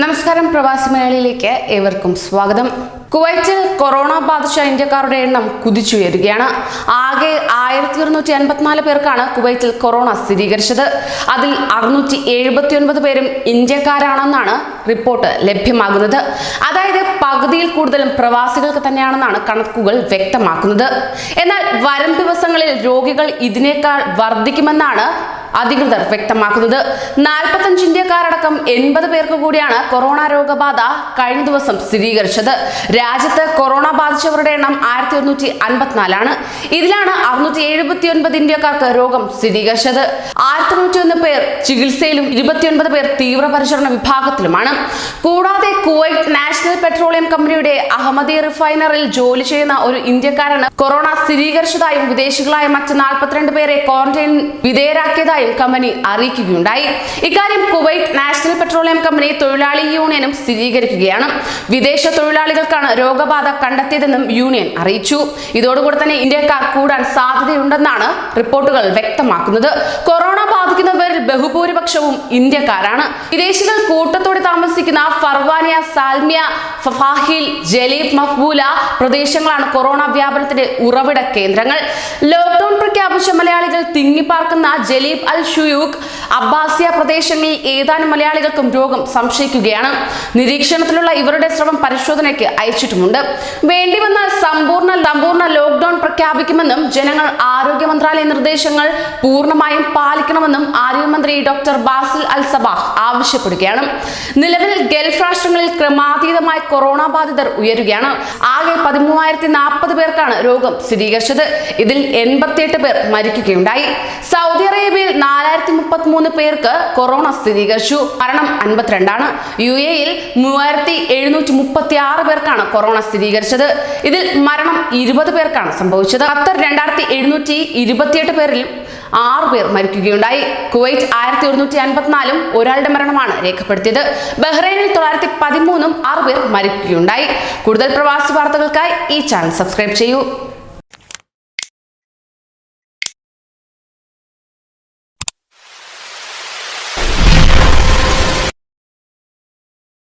നമസ്കാരം പ്രവാസി മലയാളിയിലേക്ക് ഏവർക്കും സ്വാഗതം. കുവൈറ്റിൽ കൊറോണ ബാധിച്ച ഇന്ത്യക്കാരുടെ എണ്ണം കുതിച്ചുയരുകയാണ്. ആകെ ആയിരത്തി ഇരുന്നൂറ്റി അൻപത്തിനാല് പേർക്കാണ് കുവൈറ്റിൽ കൊറോണ സ്ഥിരീകരിച്ചത്. അതിൽ അറുന്നൂറ്റി എഴുപത്തി ഒൻപത് പേരും ഇന്ത്യക്കാരാണെന്നാണ് റിപ്പോർട്ട് ലഭ്യമാകുന്നത്. അതായത് പകുതിയിൽ കൂടുതലും പ്രവാസികൾക്ക് തന്നെയാണെന്നാണ് കണക്കുകൾ വ്യക്തമാക്കുന്നത്. എന്നാൽ വരും ദിവസങ്ങളിൽ രോഗികൾ ഇതിനേക്കാൾ വർദ്ധിക്കുമെന്നാണ് അധികൃതർ വ്യക്തമാക്കുന്നത്. നാൽപ്പത്തഞ്ച് ഇന്ത്യക്കാരടക്കം എൺപത് പേർക്ക് കൂടിയാണ് കൊറോണ രോഗബാധ കഴിഞ്ഞ ദിവസം സ്ഥിരീകരിച്ചത്. രാജ്യത്ത് കൊറോണ ബാധിച്ചവരുടെ എണ്ണം ആയിരത്തി ഒരുന്നൂറ്റി അൻപത്തിനാലാണ് ഇതിലാണ് അറുന്നൂറ്റി എഴുപത്തി ഒൻപത് ഇന്ത്യക്കാർക്ക് രോഗം സ്ഥിരീകരിച്ചത്. ആയിരത്തി തൊണ്ണൂറ്റി ഒന്ന് പേർ ചികിത്സയിലും ഇരുപത്തിയൊൻപത് പേർ തീവ്രപരിചരണ വിഭാഗത്തിലുമാണ്. കൂടാതെ കുവൈറ്റ് നാഷണൽ പെട്രോളിയം കമ്പനിയുടെ അഹമ്മദി റിഫൈനറിൽ ജോലി ചെയ്യുന്ന ഒരു ഇന്ത്യക്കാരാണ് കൊറോണ സ്ഥിരീകരിച്ചതായും വിദേശികളായ മറ്റ് നാൽപ്പത്തിരണ്ട് പേരെ ക്വാറന്റൈൻ വിധേയരാക്കിയതായും കമ്പനി അറിയിക്കുകയുണ്ടായി. ഇക്കാര്യം കുവൈറ്റ് നാഷണൽ പെട്രോളിയം കമ്പനി തൊഴിലാളി യൂണിയനും സ്ഥിരീകരിക്കുകയാണ്. വിദേശ തൊഴിലാളികൾക്കാണ് രോഗബാധ കണ്ടെത്തിയതെന്നും യൂണിയൻ അറിയിച്ചു. ഇതോടുകൂടി തന്നെ ഇന്ത്യക്കാർ കൂടാൻ സാധ്യതയുണ്ടെന്നാണ് റിപ്പോർട്ടുകൾ വ്യക്തമാക്കുന്നത്. കൊറോണ ബാധിക്കുന്നവരിൽ ബഹുഭൂരിപക്ഷവും ഇന്ത്യക്കാരാണ്. വിദേശികൾ കൂട്ടത്തോടെ താമസിക്കുന്ന Farwaniya Salmiya Fahaheel Jleeb Mahboula പ്രദേശങ്ങളാണ് കൊറോണ വ്യാപനത്തിന്റെ ഉറവിട കേന്ദ്രങ്ങൾ. ലോക്ക്ഡൌൺ പ്രഖ്യാപിച്ച മലയാളികൾ തിങ്ങിപ്പാർക്കുന്ന ജലീബ് അൽ ഷുയൂഖ് അബ്ബാസിയ പ്രദേശങ്ങളിൽ ഏതാനും മലയാളികൾക്കും രോഗം സംശയിക്കുകയാണ്. നിരീക്ഷണത്തിലുള്ള ഇവരുടെ ശ്രമം പരിശോധനയ്ക്ക് അയച്ചിട്ടുമുണ്ട്. വേണ്ടിവന്ന സമ്പൂർണ സമ്പൂർണ ലോക്ക്ഡൌൺ പ്രഖ്യാപിക്കുമെന്നും ജനങ്ങൾ ആരോഗ്യ മന്ത്രാലയ നിർദ്ദേശങ്ങൾ പൂർണമായും പാലിക്കണമെന്നും ആരോഗ്യമന്ത്രി ഡോക്ടർ ബാസിൽ അൽ സബാഹ് ആവശ്യപ്പെടുകയാണ്. നിലവിൽ ഗൾഫ് രാഷ്ട്രങ്ങളിൽ ക്രമാതീതമായി കൊറോണ ബാധിതർ ഉയരുകയാണ്. ആകെ പതിമൂവായിരത്തി നാൽപ്പത് പേർക്കാണ് രോഗം സ്ഥിരീകരിച്ചത്. ഇതിൽ എൺപത്തിയെട്ട് പേർ മരിക്കുകയുണ്ടായി. സൗദി അറേബ്യയിൽ നാലായിരത്തി മുപ്പത്തി മൂന്ന് പേർക്ക് കൊറോണ സ്ഥിരീകരിച്ചു. മരണം അൻപത്തിരണ്ടാണ്. യു എയിൽ മൂവായിരത്തി എഴുന്നൂറ്റി മുപ്പത്തി ആറ് പേർക്കാണ് കൊറോണ സ്ഥിരീകരിച്ചത്. ഇതിൽ മരണം ഇരുപത് പേർക്കാണ് സംഭവിച്ചത്. ഖത്തർ രണ്ടായിരത്തി എഴുന്നൂറ്റി ഇരുപത്തിയെട്ട് പേരിൽ ആറു പേർ മരിക്കുകയുണ്ടായി. കുവൈറ്റ് ആയിരത്തി ഒരുന്നൂറ്റി അൻപത്തിനാലും ഒരാളുടെ മരണമാണ് രേഖപ്പെടുത്തിയത്. ബഹ്റൈനിൽ തൊള്ളായിരത്തി പതിമൂന്നും ആറ് പേർ മരിക്കുകയുണ്ടായി. കൂടുതൽ പ്രവാസി വാർത്തകൾക്കായി ഈ ചാനൽ സബ്സ്ക്രൈബ് ചെയ്യൂ.